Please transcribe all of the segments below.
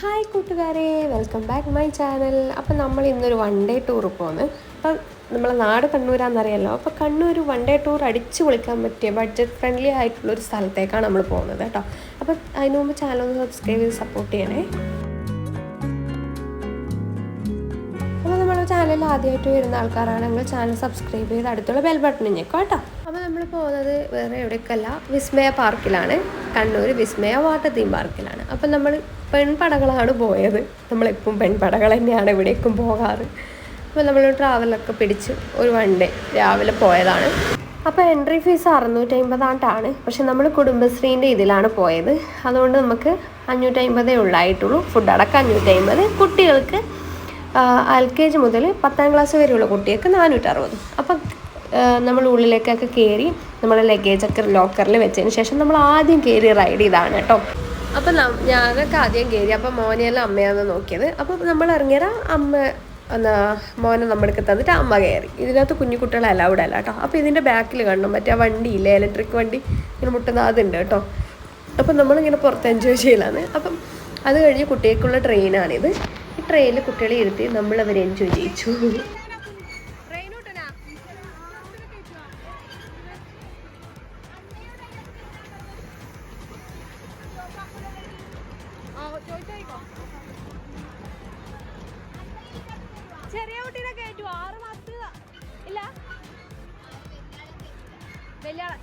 Hi കൂട്ടുകാരെ welcome back my channel അപ്പോൾ നമ്മൾ ഇന്നൊരു വൺ ഡേ ടൂർ പോകുന്നു അപ്പം നമ്മളെ നാട് കണ്ണൂരാണെന്നറിയാലോ അപ്പോൾ കണ്ണൂർ വൺ ഡേ ടൂർ അടിച്ച് പൊളിക്കാൻ പറ്റിയ ബഡ്ജറ്റ് ഫ്രണ്ട്ലി ആയിട്ടുള്ള ഒരു സ്ഥലത്തേക്കാണ് നമ്മൾ പോകുന്നത് കേട്ടോ. അപ്പം അതിനു മുമ്പ് ചാനൽ ഒന്ന് സബ്സ്ക്രൈബ് ചെയ്ത് സപ്പോർട്ട് ചെയ്യണേ. ചാനൽ ആദ്യമായിട്ട് വരുന്ന ആൾക്കാരാണെങ്കിൽ ചാനൽ സബ്സ്ക്രൈബ് ചെയ്ത് അടുത്തുള്ള ബെൽ ബട്ടൺ ഞെക്കും കേട്ടോ. അപ്പോൾ നമ്മൾ പോകുന്നത് വേറെ എവിടേക്കല്ല വിസ്മയ പാർക്കിലാണ്. കണ്ണൂർ വിസ്മയ വാട്ടർ തീം പാർക്കിലാണ്. അപ്പം നമ്മൾ പെൺപടകളാണ് പോയത്. നമ്മളെപ്പം പെൺപടകൾ തന്നെയാണ് ഇവിടേക്കും പോകാറ്. അപ്പോൾ നമ്മൾ ട്രാവലൊക്കെ പിടിച്ച് ഒരു വൺ ഡേ രാവിലെ പോയതാണ്. അപ്പോൾ എൻട്രി ഫീസ് അറുന്നൂറ്റി അമ്പതാണ്ടാണ് പക്ഷെ നമ്മൾ കുടുംബശ്രീന്റെ ഇതിലാണ് പോയത്. അതുകൊണ്ട് നമുക്ക് അഞ്ഞൂറ്റി അമ്പതേ ഉള്ളായിട്ടുള്ളൂ. ഫുഡ് അടക്കം അഞ്ഞൂറ്റി അമ്പത് കുട്ടികൾക്ക് എൽ കെ ജി മുതൽ പത്താം ക്ലാസ് വരെയുള്ള കുട്ടികൾക്ക് നാനൂറ്ററുപത്. അപ്പം നമ്മൾ ഉള്ളിലേക്കൊക്കെ കയറി നമ്മുടെ ലഗേജൊക്കെ ലോക്കറിൽ വെച്ചതിന് ശേഷം നമ്മൾ ആദ്യം കയറി റൈഡ് ചെയ്താണ് കേട്ടോ. അപ്പം ഞങ്ങൾക്ക് ആദ്യം കയറി അപ്പം മോനെയെല്ലാം അമ്മയാണ് നോക്കിയത്. അപ്പം നമ്മൾ ഇറങ്ങിയത് അമ്മ എന്നാ മോനെ നമ്മൾക്ക് തന്നിട്ട് അമ്മ കയറി ഇതിനകത്ത് കുഞ്ഞു കുട്ടികൾ അലൗഡ് അല്ല കേട്ടോ. അപ്പോൾ ഇതിന്റെ ബാക്കിൽ കാണണം മറ്റേ ആ വണ്ടി ഇല്ലേ? ഇലക്ട്രിക് വണ്ടി. ഇങ്ങനെ മുട്ടുന്ന അതുണ്ട് കേട്ടോ. അപ്പം നമ്മളിങ്ങനെ പുറത്ത് എൻജോയ് ചെയ്യലാണ്. അപ്പം അത് കഴിഞ്ഞ് കുട്ടികൾക്കുള്ള ട്രെയിനാണിത് ട്രെയിനിൽ കുട്ടികളെ ഇരുത്തി നമ്മൾ അവർ എൻജോയ് ചെയ്യിച്ചു. ചെറിയ കുട്ടീനെ കയറ്റു ആറ് മാസത്തിൽ ഇല്ല? വലിയാളെ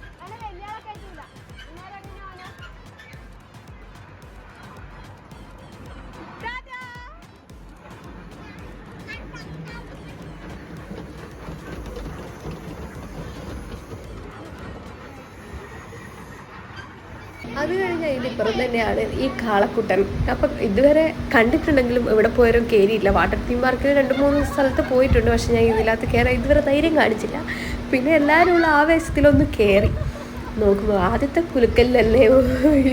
അത് കഴിഞ്ഞ് അതിന്റെ ഇപ്പുറം തന്നെയാണ് ഈ കാളക്കുട്ടൻ. അപ്പം ഇതുവരെ കണ്ടിട്ടുണ്ടെങ്കിലും ഇവിടെ പോയാലും കയറിയില്ല വാട്ടർ തീം പാർക്കിൽ രണ്ട് മൂന്ന് സ്ഥലത്ത് പോയിട്ടുണ്ട്. പക്ഷേ ഞാൻ ഇതിനകത്ത് കയറാൻ ഇതുവരെ ധൈര്യം കാണിച്ചില്ല. പിന്നെ എല്ലാവരും ഉള്ള ആവേശത്തിലൊന്ന് കയറി നോക്കുമ്പോൾ ആദ്യത്തെ കുലുക്കലിലല്ലേ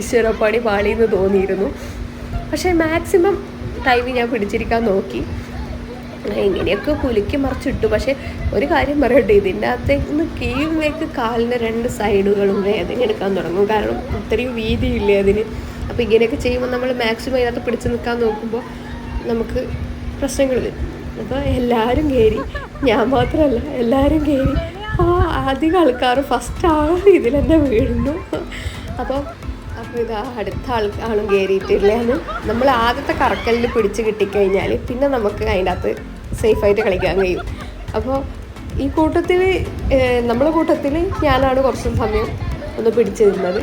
ഈശ്വരപ്പാടി പാളിയെന്ന് തോന്നിയിരുന്നു. പക്ഷേ മാക്സിമം ടൈം ഞാൻ പിടിച്ചിരിക്കാൻ നോക്കി. എങ്ങനെയൊക്കെ കുലുക്കി മറിച്ചിട്ടു. പക്ഷെ ഒരു കാര്യം പറയട്ടെ ഇതിന്റെ അകത്തേക്ക് നിന്ന് കീഴുമ്പേക്ക് കാലിന്റെ രണ്ട് സൈഡുകളും വേദന എടുക്കാൻ തുടങ്ങും. കാരണം ഇത്രയും വീതിയില്ലേ അതിന്? അപ്പോൾ ഇങ്ങനെയൊക്കെ ചെയ്യുമ്പോൾ നമ്മൾ മാക്സിമം അതിനകത്ത് പിടിച്ചു നിൽക്കാൻ നോക്കുമ്പോൾ നമുക്ക് പ്രശ്നങ്ങൾ വരും. അപ്പോൾ എല്ലാവരും കയറി ഞാൻ മാത്രമല്ല എല്ലാവരും കയറി ആ അധികം ആൾക്കാർ ഫസ്റ്റ് ആ ഇതിൽ തന്നെ വീഴുന്നു. അപ്പോൾ അപ്പോൾ ഇത് അടുത്ത ആൾ ആളും കയറിയിട്ടില്ലാന്ന് നമ്മൾ ആദ്യത്തെ കറക്കലിൽ പിടിച്ച് കിട്ടിക്കഴിഞ്ഞാൽ പിന്നെ നമുക്ക് അതിന്റെ അകത്ത് സേഫായിട്ട് കളിക്കാൻ കഴിയും. അപ്പോൾ ഈ കൂട്ടത്തിൽ നമ്മളെ കൂട്ടത്തിൽ ഞാനാണ് കുറച്ച് സമയം ഒന്ന് പിടിച്ചിരുന്നത്.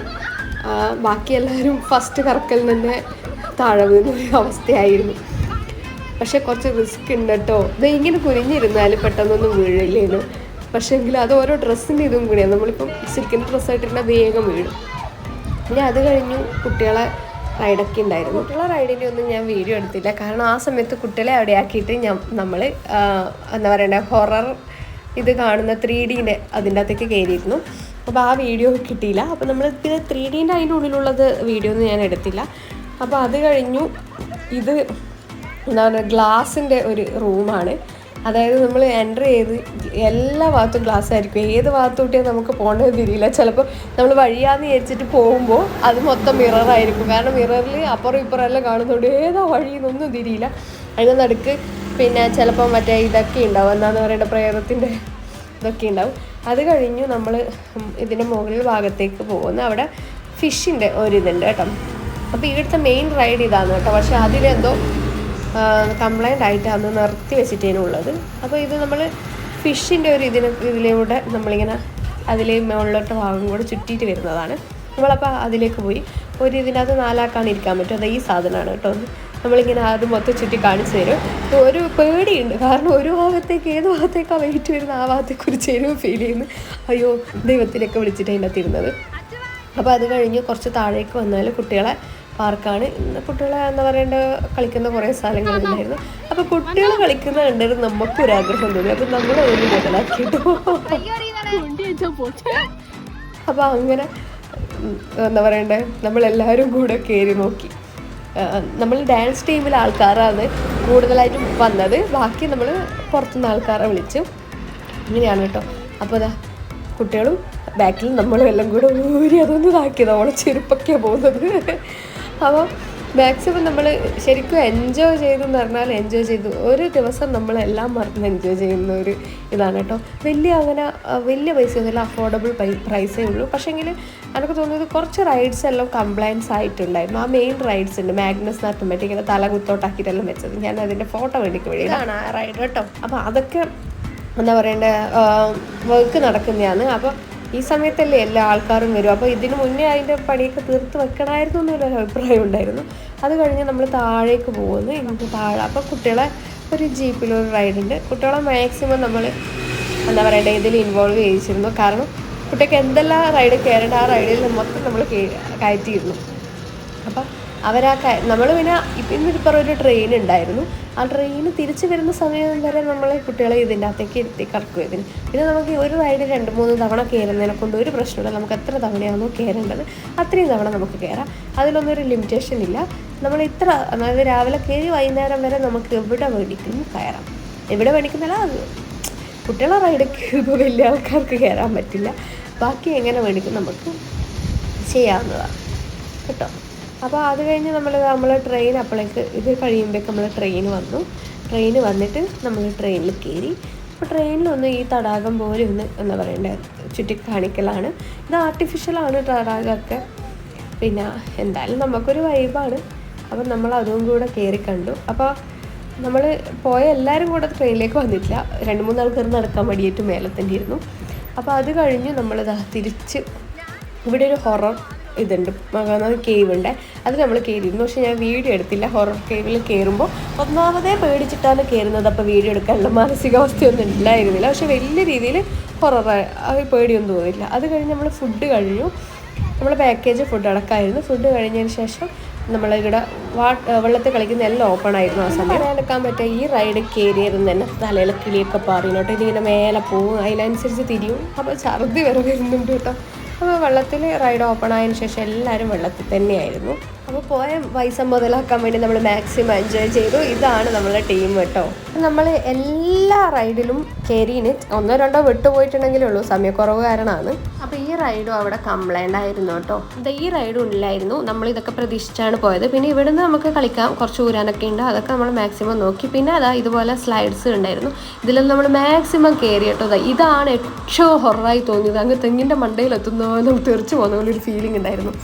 ബാക്കി എല്ലാവരും ഫസ്റ്റ് കറക്കൽ തന്നെ താഴെ വീണ അവസ്ഥയായിരുന്നു. പക്ഷെ കുറച്ച് റിസ്ക് ഉണ്ട് ഇത് ഇങ്ങനെ കുനിഞ്ഞിരുന്നാൽ പെട്ടെന്നൊന്നും വീഴില്ലേന്ന്. പക്ഷേ എങ്കിൽ അത് ഓരോ ഡ്രസ്സിന്റെ ഇതും കൂടിയാണ്. നമ്മളിപ്പം സിൽക്കിന്റെ ഡ്രസ്സായിട്ടിരുന്നാൽ വേഗം വീഴും. പിന്നെ അത് കഴിഞ്ഞു കുട്ടികളെ റൈഡൊക്കെ ഉണ്ടായിരുന്നു. കുട്ടികളെ റൈഡിന്റെ ഒന്നും ഞാൻ വീഡിയോ എടുത്തില്ല. കാരണം ആ സമയത്ത് കുട്ടികളെ അവിടെ ആക്കിയിട്ട് ഞാൻ നമ്മൾ എന്താ പറയണ്ടേ ഹൊറർ ഇത് കാണുന്ന ത്രീ ഡീന്റെ അതിന്റെ അകത്തേക്ക് കയറിയിരുന്നു. അപ്പോൾ ആ വീഡിയോ കിട്ടിയില്ല. അപ്പോൾ നമ്മൾ പിന്നെ ത്രീ ഡീന്റെ അതിന്റെ ഉള്ളിലുള്ളത് വീഡിയോ ഒന്നും ഞാൻ എടുത്തില്ല. അപ്പോൾ അത് കഴിഞ്ഞു. ഇത് എന്താ പറയുക ഗ്ലാസിന്റെ ഒരു റൂമാണ് അതായത് നമ്മൾ എന്റർ ചെയ്ത് എല്ലാ ഭാഗത്തും ഗ്ലാസ് ആയിരിക്കും. ഏത് ഭാഗത്തോട്ടിയാണ് നമുക്ക് പോകേണ്ടത് തിരിയില്ല ചിലപ്പോൾ നമ്മൾ വഴിയാന്ന് വിചാരിച്ചിട്ട് പോകുമ്പോൾ അത് മൊത്തം മിററായിരിക്കും കാരണം മിററിൽ അപ്പുറം ഇപ്പുറം എല്ലാം കാണുന്നതുകൊണ്ട് ഏതാ വഴിയെന്നൊന്നും തിരിയില്ല. അതിന് നടുക്ക് പിന്നെ ചിലപ്പോൾ മറ്റേ ഇതൊക്കെ ഉണ്ടാവും. എന്താന്ന് പറയേണ്ട? പ്രേതത്തിന്റെ ഇതൊക്കെ ഉണ്ടാവും. അത് കഴിഞ്ഞു നമ്മൾ ഇതിന്റെ മുകളിൽ ഭാഗത്തേക്ക് പോകുന്ന അവിടെ ഫിഷിന്റെ ഒരിതുണ്ട് കേട്ടോ. അപ്പോൾ ഇവിടുത്തെ മെയിൻ റൈഡ് ഇതാണ് കേട്ടോ. പക്ഷേ അതിലെന്തോ കംപ്ലൈന്റ് ആയിട്ട് അന്ന് നിർത്തി വെച്ചിട്ടേനുള്ളത്. അപ്പോൾ ഇത് നമ്മൾ ഫിഷിന്റെ ഒരു ഇതിന് ഇതിലൂടെ നമ്മളിങ്ങനെ അതിലെ മുകളിലോട്ട് ഭാഗം കൂടെ ചുറ്റിയിട്ട് വരുന്നതാണ്. നമ്മളപ്പോൾ അതിലേക്ക് പോയി. ഒരു ഇതിനകത്ത് നാലാക്കാണ് ഇരിക്കാൻ പറ്റും അത് ഈ സാധനമാണ് കേട്ടോ. നമ്മളിങ്ങനെ അത് മൊത്തം ചുറ്റി കാണിച്ചു തരും. ഒരു പേടിയുണ്ട്. കാരണം ഒരു ഭാഗത്തേക്ക് ഏത് ഭാഗത്തേക്കാണ് വെയിറ്റ് വരുന്ന ആ ഭാഗത്തെക്കുറിച്ച് ചെരുവ് ഫീൽ ചെയ്യുന്നു. അയ്യോ ദൈവത്തിലൊക്കെ വിളിച്ചിട്ട് അതിന്റെ അപ്പോൾ അത് കഴിഞ്ഞ് കുറച്ച് താഴേക്ക് വന്നാൽ കുട്ടികളെ പാർക്കാണ്. ഇന്ന് കുട്ടികളെ എന്താ പറയേണ്ട കളിക്കുന്ന കുറേ സ്ഥലങ്ങളുണ്ടായിരുന്നു അപ്പോൾ കുട്ടികൾ കളിക്കുന്ന കണ്ടിട്ട് നമുക്കൊരു ആഗ്രഹം തോന്നി. അപ്പോൾ നമ്മൾ അതൊന്ന് മുതലാക്കിയിട്ടു അപ്പോൾ അങ്ങനെ എന്താ പറയണ്ടേ നമ്മളെല്ലാവരും കൂടെ കയറി നോക്കി. നമ്മൾ ഡാൻസ് ടീമിലെ ആൾക്കാരാണ് കൂടുതലായിട്ടും വന്നത്. ബാക്കി നമ്മൾ പുറത്തുനിന്ന് ആൾക്കാരെ വിളിച്ചു. അങ്ങനെയാണ് കേട്ടോ. അപ്പോൾ അതാ കുട്ടികളും ബാക്കിൽ നമ്മളും എല്ലാം കൂടെ ഊരി അതൊന്നും ഇതാക്കിയത് അവളെ ചെരുപ്പൊക്കെയാണ് പോകുന്നത്. അപ്പോൾ മാക്സിമം നമ്മൾ ശരിക്കും എൻജോയ് ചെയ്തു എന്ന് പറഞ്ഞാൽ എൻജോയ് ചെയ്തു. ഒരു ദിവസം നമ്മളെല്ലാം മറന്ന് എൻജോയ് ചെയ്യുന്ന ഒരു ഇതാണ് കേട്ടോ. വലിയ അങ്ങനെ വലിയ പൈസ ഒന്നുമില്ല അഫോർഡബിൾ പ്രൈസേ ഉള്ളൂ. പക്ഷേങ്കിൽ എനിക്ക് തോന്നുന്നത് കുറച്ച് റൈഡ്സ് എല്ലാം കംപ്ലൈൻസ് ആയിട്ടുണ്ടായിരുന്നു. ആ മെയിൻ റൈഡ്സ് ഉണ്ട്. മാഗ്നസ് നാട്ടുമ്പറ്റി ഇങ്ങനെ തല കുത്തോട്ടാക്കിയിട്ടെല്ലാം വെച്ചത്. ഞാൻ അതിന്റെ ഫോട്ടോ വേണ്ടിക്ക് വേണ്ടി ഇതാണ് ആ റൈഡ് കേട്ടോ. അപ്പോൾ അതൊക്കെ എന്താ പറയേണ്ടത് വർക്ക് നടക്കുന്നതാണ്. അപ്പോൾ ഈ സമയത്തല്ലേ എല്ലാ ആൾക്കാരും വരും. അപ്പോൾ ഇതിനു മുന്നേ അതിന്റെ പണിയൊക്കെ തീർത്ത് വെക്കണമായിരുന്നു എന്നൊരു അഭിപ്രായം ഉണ്ടായിരുന്നു. അത് കഴിഞ്ഞ് നമ്മൾ താഴേക്ക് പോകുന്നു. ഇങ്ങോട്ട് താഴെ അപ്പോൾ കുട്ടികളെ ഒരു ജീപ്പിൽ ഒരു റൈഡുണ്ട് കുട്ടികളെ മാക്സിമം നമ്മൾ എന്താ പറയുക ഇതിൽ ഇൻവോൾവ് ചെയ്യിച്ചിരുന്നു. കാരണം കുട്ടിക്ക് എന്തെല്ലാം റൈഡ് കയറേണ്ട ആ റൈഡിൽ മൊത്തം നമ്മൾ കയറ്റിയിരുന്നു. അപ്പം അവരാ നമ്മൾ പിന്നെ ഇന്നിപ്പോൾ ഒരു ട്രെയിൻ ഉണ്ടായിരുന്നു ആ ട്രെയിൻ തിരിച്ചു വരുന്ന സമയം വരെ നമ്മൾ കുട്ടികളെ ഇതിന്റെ അകത്തേക്ക് ഇരുത്തി കറക്കും ഇതിന്. പിന്നെ നമുക്ക് ഒരു റൈഡ് രണ്ട് മൂന്ന് തവണ കയറുന്നതിനെ കൊണ്ട് ഒരു പ്രശ്നമില്ല നമുക്ക് എത്ര തവണയാണോ കയറേണ്ടത് അത്രയും തവണ നമുക്ക് കയറാം അതിലൊന്നും ഒരു ലിമിറ്റേഷൻ ഇല്ല. നമ്മൾ ഇത്ര അതായത് രാവിലെ കയറി വൈകുന്നേരം വരെ നമുക്ക് എവിടെ വേണ്ടിക്കുന്നു കയറാം. എവിടെ വേണിക്കുന്നില്ല അത് കുട്ടികളെ റൈഡ് ഇപ്പോൾ വലിയ ആൾക്കാർക്ക് കയറാൻ പറ്റില്ല. ബാക്കി എങ്ങനെ വേടിക്കും നമുക്ക് ചെയ്യാവുന്നതാണ് കേട്ടോ? അപ്പോൾ അത് കഴിഞ്ഞ് നമ്മൾ നമ്മൾ ട്രെയിൻ അപ്പോഴേക്ക് ഇത് കഴിയുമ്പോഴേക്ക് നമ്മൾ ട്രെയിൻ വന്നു. ട്രെയിൻ വന്നിട്ട് നമ്മൾ ട്രെയിനിൽ കയറി അപ്പോൾ ട്രെയിനിലൊന്ന് ഈ തടാകം പോലെ ഒന്ന് എന്താ പറയണ്ടേ ചുറ്റിക്കാണിക്കലാണ്. ഇത് ആർട്ടിഫിഷ്യലാണ് തടാകമൊക്കെ. പിന്നെ എന്തായാലും നമുക്കൊരു വൈബാണ് അപ്പം നമ്മൾ അതും കൂടെ കയറി കണ്ടു. അപ്പോൾ നമ്മൾ പോയ എല്ലാവരും കൂടെ ട്രെയിനിലേക്ക് വന്നിട്ടില്ല. രണ്ട് മൂന്ന് ആൾക്കാർ നടക്കാൻ വേണ്ടിയിട്ട് മേലെ തന്നെ ഇരുന്നു അപ്പോൾ അത് കഴിഞ്ഞ് നമ്മളിതാ തിരിച്ച്. ഇവിടെ ഒരു ഹൊറർ ഇതുണ്ട്. കേവ് ഉണ്ട്. അത് നമ്മൾ കയറിയിരുന്നു പക്ഷെ ഞാൻ വീഡിയോ എടുത്തില്ല. ഹൊറർ കേവിൽ കയറുമ്പോൾ ഒന്നാമതേ പേടിച്ചിട്ടാണ് കയറുന്നത് അപ്പോൾ വീഡിയോ എടുക്കാനുള്ള മാനസികാവസ്ഥയൊന്നും ഉണ്ടായിരുന്നില്ല പക്ഷെ വലിയ രീതിയിൽ ഹൊറർ പേടിയൊന്നും തോന്നിയില്ല അത് കഴിഞ്ഞ് നമ്മൾ ഫുഡ് കഴിഞ്ഞു. നമ്മൾ പാക്കേജ് ഫുഡ് അടക്കമായിരുന്നു ഫുഡ് കഴിഞ്ഞതിന് ശേഷം നമ്മളിവിടെ വാ വെള്ളത്തിൽ കളിക്കുന്ന എല്ലാം ഓപ്പൺ ആയിരുന്നു ആ സമയം. എടുക്കാൻ പറ്റുക ഈ റൈഡ് കയറിയിരുന്നു തന്നെ തലയിൽ കിളിയൊക്കെ പാറിനോട്ട് ഇതിങ്ങനെ മേലെ പോവും. അതിനനുസരിച്ച് തിരിയും. അപ്പോൾ ഛർദി വരെ വരുന്നുണ്ട് കേട്ടോ. അപ്പോൾ വെള്ളത്തിൽ റൈഡ് ഓപ്പൺ ആയതിനു ശേഷം എല്ലാവരും വെള്ളത്തിൽ തന്നെയായിരുന്നു. അപ്പോൾ പോയ പൈസ മുതലാക്കാൻ വേണ്ടി നമ്മൾ മാക്സിമം എൻജോയ് ചെയ്തു. ഇതാണ് നമ്മളെ ടീം കേട്ടോ നമ്മൾ എല്ലാ റൈഡിലും കയറിന് ഒന്നോ രണ്ടോ വിട്ടുപോയിട്ടുണ്ടെങ്കിലേ ഉള്ളൂ. സമയക്കുറവ് കാരണമാണ്. അപ്പോൾ ഈ റൈഡും അവിടെ കംപ്ലൈന്റ് ആയിരുന്നു കേട്ടോ ഈ റൈഡും ഇല്ലായിരുന്നു. നമ്മൾ ഇതൊക്കെ പ്രതീക്ഷിച്ചാണ് പോയത്. പിന്നെ ഇവിടുന്ന് നമുക്ക് കളിക്കാം. കുറച്ച് ഊരാനൊക്കെ ഉണ്ട്. അതൊക്കെ നമ്മൾ മാക്സിമം നോക്കി. പിന്നെ അതാ ഇതുപോലെ സ്ലൈഡ്സ് ഉണ്ടായിരുന്നു. ഇതിലൊന്നും നമ്മൾ മാക്സിമം കയറി കേട്ടോ ഇതാണ് ഏറ്റവും ഹൊറായി തോന്നിയത്. അങ്ങ് തെങ്ങിന്റെ മണ്ടയിൽ എത്തുന്ന നമുക്ക് തെറിച്ച് പോകുന്ന പോലെ ഒരു ഫീലിംഗ് ഉണ്ടായിരുന്നു.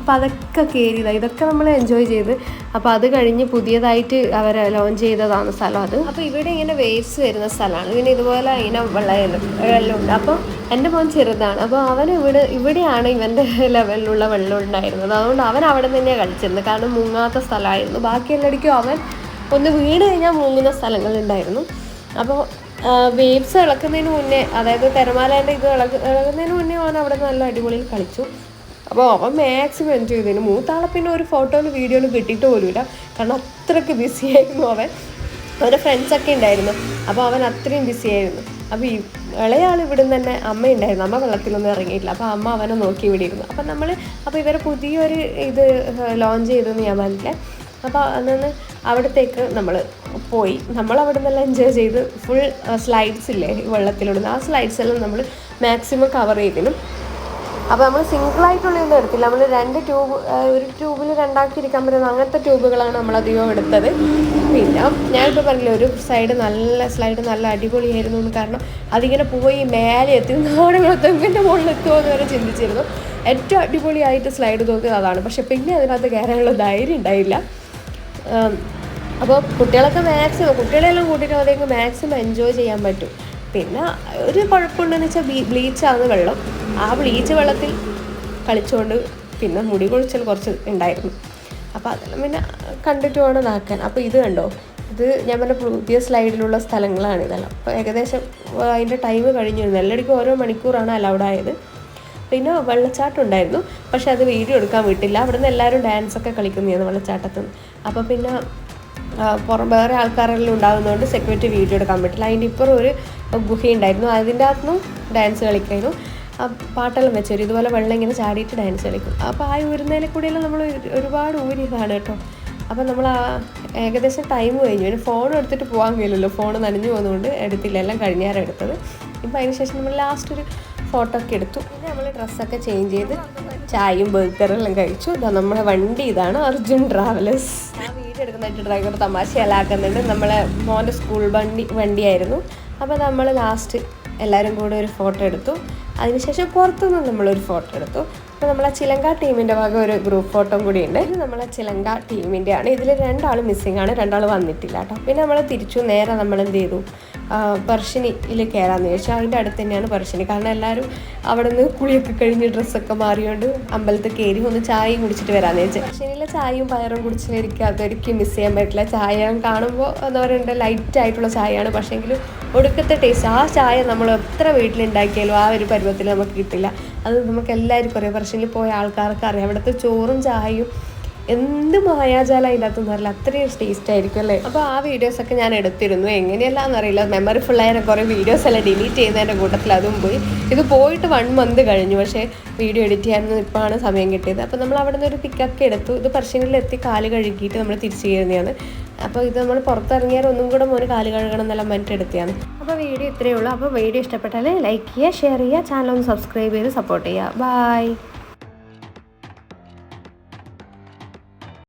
അപ്പോൾ അതൊക്കെ കയറിയതാണ് ഇതൊക്കെ നമ്മൾ എൻജോയ് ചെയ്ത്. അപ്പോൾ അത് കഴിഞ്ഞ് പുതിയതായിട്ട് അവർ ലോഞ്ച് ചെയ്തതാണ് സ്ഥലം അത്. അപ്പോൾ ഇവിടെ ഇങ്ങനെ വേവ്സ് വരുന്ന സ്ഥലമാണ്. പിന്നെ ഇതുപോലെ ഇങ്ങനെ വെള്ളം വെള്ളമുണ്ട് അപ്പോൾ എന്റെ മോൻ ചെറുതാണ്. അപ്പോൾ അവൻ ഇവിടെ ഇവിടെയാണ് ഇവന്റെ ലെവലിലുള്ള വെള്ളം ഉണ്ടായിരുന്നത്. അതുകൊണ്ട് അവൻ അവിടെ തന്നെയാണ് കളിച്ചിരുന്നത്. കാരണം മുങ്ങാത്ത സ്ഥലമായിരുന്നു. ബാക്കി എല്ലായിടയ്ക്കും അവൻ ഒന്ന് വീട് കഴിഞ്ഞാൽ മുങ്ങുന്ന സ്ഥലങ്ങളുണ്ടായിരുന്നു അപ്പോൾ വേവ്സ് ഇളക്കുന്നതിന് മുന്നേ അതായത് തിരമാലേന്റെ ഇത് ഇളക്കുന്നതിന് മുന്നേ അവൻ അവിടെ നല്ല അടിപൊളിയിൽ കളിച്ചു. അപ്പോൾ അവൻ മാക്സിമം എൻജോയ് ചെയ്തതിന് മൂത്താളെ പിന്നെ ഒരു ഫോട്ടോയിലും വീഡിയോയിലും കിട്ടിയിട്ട് പോലുമില്ല. കാരണം അത്രയ്ക്ക് ബിസി ആയിരുന്നു അവൻ. അവന്റെ ഫ്രണ്ട്സൊക്കെ ഉണ്ടായിരുന്നു. അപ്പോൾ അവൻ അത്രയും ബിസി ആയിരുന്നു. അപ്പോൾ ഈ ഇളയാൾ ഇവിടെ നിന്ന് തന്നെ അമ്മ ഉണ്ടായിരുന്നു. അമ്മ വെള്ളത്തിലൊന്നും ഇറങ്ങിയിട്ടില്ല. അപ്പോൾ അമ്മ അവനെ നോക്കി ഇവിടെ ഇരുന്നു. അപ്പോൾ നമ്മൾ അപ്പോൾ ഇവരെ പുതിയൊരു ഇത് ലോഞ്ച് ചെയ്തെന്ന് ഞാൻ പറഞ്ഞില്ല അപ്പോൾ അന്നു അവിടത്തേക്ക് നമ്മൾ പോയി. നമ്മൾ അവിടെ നിന്നെല്ലാം എൻജോയ് ചെയ്ത് ഫുൾ സ്ലൈഡ്സ് ഇല്ലേ വെള്ളത്തിലിടുന്ന ആ സ്ലൈഡ്സ് എല്ലാം നമ്മൾ മാക്സിമം കവർ ചെയ്തിനും അപ്പോൾ നമ്മൾ സിംഗിളായിട്ടുള്ളതൊന്നും എടുത്തില്ല. നമ്മൾ രണ്ട് ട്യൂബ് ഒരു ട്യൂബിൽ രണ്ടാക്കി ഇരിക്കാൻ പറ്റുന്ന അങ്ങനത്തെ ട്യൂബുകളാണ് നമ്മൾ അധികം എടുത്തത്. പിന്നെ ഞാനിപ്പോൾ പറഞ്ഞില്ല ഒരു സൈഡ് നല്ല സ്ലൈഡ് നല്ല അടിപൊളിയായിരുന്നു കാരണം അതിങ്ങനെ പോയി മേലെ എത്തി നാടെ തെങ്ങിന്റെ മുകളിൽ എത്തുമോ എന്ന് വരെ ചിന്തിച്ചിരുന്നു. ഏറ്റവും അടിപൊളിയായിട്ട് സ്ലൈഡ് നോക്കിയത് അതാണ്. പക്ഷെ പിന്നെ അതിനകത്ത് കയറാനുള്ള ധൈര്യം ഉണ്ടായില്ല. അപ്പോൾ കുട്ടികളൊക്കെ മാക്സിമം കുട്ടികളെല്ലാം കൂട്ടിയിട്ട് അതേക്ക് മാക്സിമം എൻജോയ് ചെയ്യാൻ പറ്റും. പിന്നെ ഒരു കുഴപ്പമുണ്ടെന്ന് വെച്ചാൽ ബീ ബ്ലീച്ചാണ് വെള്ളം. ആ ബ്ലീച്ച് വെള്ളത്തിൽ കളിച്ചുകൊണ്ട് പിന്നെ മുടി കൊഴിച്ചൽ കുറച്ച് ഉണ്ടായിരുന്നു. അപ്പോൾ അതെല്ലാം പിന്നെ കണ്ടിട്ട് വേണം ഇതാക്കാൻ അപ്പോൾ ഇത് കണ്ടോ? ഇത് ഞാൻ പറഞ്ഞ പുതിയ സ്ലൈഡിലുള്ള സ്ഥലങ്ങളാണ് ഇതെല്ലാം. അപ്പോൾ ഏകദേശം അതിന്റെ ടൈം കഴിഞ്ഞു. വരുന്നു എല്ലായിടയ്ക്കും ഓരോ മണിക്കൂറാണ് അലൗഡ് ആയത്. പിന്നെ വെള്ളച്ചാട്ടം ഉണ്ടായിരുന്നു. പക്ഷെ അത് വീഡിയോ എടുക്കാൻ വിട്ടില്ല. അവിടുന്ന് എല്ലാവരും ഡാൻസൊക്കെ കളിക്കുന്നതാണ് വെള്ളച്ചാട്ടത്തിൽ നിന്ന് അപ്പോൾ പിന്നെ പുറം വേറെ ആൾക്കാരെല്ലാം ഉണ്ടാകുന്നതുകൊണ്ട് സെക്യൂരിറ്റി വീഡിയോ എടുക്കാൻ പറ്റില്ല. അതിന്റെ ഇപ്പുറം ഒരു ഗുഹയുണ്ടായിരുന്നു. അതിന്റെ അകത്തുനിന്നും ഡാൻസ് കളിക്കായിരുന്നു. ആ പാട്ടെല്ലാം വെച്ചൊരു ഇതുപോലെ വെള്ളം ഇങ്ങനെ ചാടിയിട്ട് ഡാൻസ് കളിക്കും. അപ്പോൾ ആ ഊരുന്നതിനെ കൂടിയെല്ലാം നമ്മൾ ഒരു- ഒരുപാട് ഊരിയതാണ് കേട്ടോ. അപ്പോൾ നമ്മൾ ആ ഏകദേശം ടൈം കഴിഞ്ഞു. പിന്നെ ഫോൺ എടുത്തിട്ട് പോകാൻ കഴിയില്ലല്ലോ. ഫോൺ നനഞ്ഞു പോകുന്നതുകൊണ്ട് എടുത്തില്ല. എല്ലാം കഴിഞ്ഞാരം എടുത്തത്. ഇപ്പം അതിന് ശേഷം നമ്മൾ ലാസ്റ്റ് ഒരു ഫോട്ടോ ഒക്കെ എടുത്തു. പിന്നെ നമ്മൾ ഡ്രസ്സൊക്കെ ചേഞ്ച് ചെയ്ത് ചായയും ബർഗറും എല്ലാം കഴിച്ചു. നമ്മുടെ വണ്ടി ഇതാണ് അർജുൻ ട്രാവലേഴ്സ് എടുക്കുന്നതായിട്ട് ഡ്രൈവർ തമാശയലാക്കുന്നുണ്ട് നമ്മളെ മോന്റെ സ്കൂൾ വണ്ടി വണ്ടിയായിരുന്നു. അപ്പോൾ നമ്മൾ ലാസ്റ്റ് എല്ലാവരും കൂടെ ഒരു ഫോട്ടോ എടുത്തു. അതിനുശേഷം പുറത്തുനിന്ന് നമ്മളൊരു ഫോട്ടോ എടുത്തു. അപ്പോൾ നമ്മളെ ചിലങ്ക ടീമിന്റെ ഭാഗം ഒരു ഗ്രൂപ്പ് ഫോട്ടോ കൂടി ഉണ്ട് ഇത് നമ്മളെ ചിലങ്ക ടീമിന്റെ ആണ് ഇതിൽ രണ്ടാൾ മിസ്സിംഗ് ആണ്. രണ്ടാൾ വന്നിട്ടില്ല കേട്ടോ. പിന്നെ നമ്മൾ തിരിച്ചു നേരെ നമ്മൾ എന്ത് ചെയ്തു? പറശ്ശിനിയിൽ കയറാമെന്ന് ചോദിച്ചാൽ അതിന്റെ അടുത്ത് തന്നെയാണ് പറശ്ശിനി. കാരണം എല്ലാവരും അവിടെ നിന്ന് കുളിയൊക്കെ കഴിഞ്ഞ് ഡ്രസ്സൊക്കെ മാറിയോണ്ട് അമ്പലത്തിൽ കയറി ഒന്ന് ചായയും കുടിച്ചിട്ട് വരാമെന്ന് ചോദിച്ചാൽ പറശ്ശിനിയിലെ ചായയും പയറും കുടിച്ചിരിക്കുക അതൊരിക്കലും മിസ് ചെയ്യാൻ പറ്റില്ല. ചായ കാണുമ്പോൾ എന്താ പറയുക ലൈറ്റ് ആയിട്ടുള്ള ചായയാണ്. പക്ഷേങ്കിലും ഒടുക്കത്തെ ടേസ്റ്റ് ആ ചായ നമ്മൾ എത്ര വീട്ടിലുണ്ടാക്കിയാലും ആ ഒരു പരുവത്തിൽ നമുക്ക് കിട്ടില്ല. അത് നമുക്ക് എല്ലാവർക്കും അറിയാം. പറശ്ശിനിയിൽ പോയ ആൾക്കാർക്ക് അറിയാം. അവിടുത്തെ ചോറും ചായയും എന്ത് മായാജാലം എന്ന് അറിയില്ല അത്രയും ടേസ്റ്റ് ആയിരിക്കും അല്ലേ? അപ്പോൾ ആ വീഡിയോസ് ഒക്കെ ഞാൻ എടുത്തിരുന്നു. എങ്ങനെയല്ലാന്ന് അറിയില്ല. മെമ്മറി ഫുള്ളായ കുറേ വീഡിയോസ് എല്ലാം ഡിലീറ്റ് ചെയ്യുന്നതിന്റെ കൂട്ടത്തിൽ അതും പോയി. ഇത് പോയിട്ട് വൺ മന്ത് കഴിഞ്ഞു. പക്ഷേ വീഡിയോ എഡിറ്റ് ചെയ്യാനൊന്നും ഇപ്പോഴാണ് സമയം കിട്ടിയത്. അപ്പോൾ നമ്മൾ അവിടെ നിന്ന് ഒരു പിക്കപ്പ് എടുത്തു. ഇത് പറശ്ശിനിലെത്തി കാൽ കഴുകിയിട്ട് നമ്മൾ തിരിച്ചു കയറുന്നതാണ്. അപ്പോൾ ഇത് നമ്മൾ പുറത്തിറങ്ങിയാൽ ഒന്നും കൂടെ മോന് കാൽ കഴുകണം എന്നെല്ലാം മറ്റേ എടുത്തിയാണ് അപ്പോൾ വീഡിയോ ഇത്രയേ ഉള്ളൂ. അപ്പോൾ വീഡിയോ ഇഷ്ടപ്പെട്ടാൽ ലൈക്ക് ചെയ്യുക ഷെയർ ചെയ്യുക ചാനൽ ഒന്ന് സബ്സ്ക്രൈബ് ചെയ്ത് സപ്പോർട്ട് ചെയ്യുക. ബൈ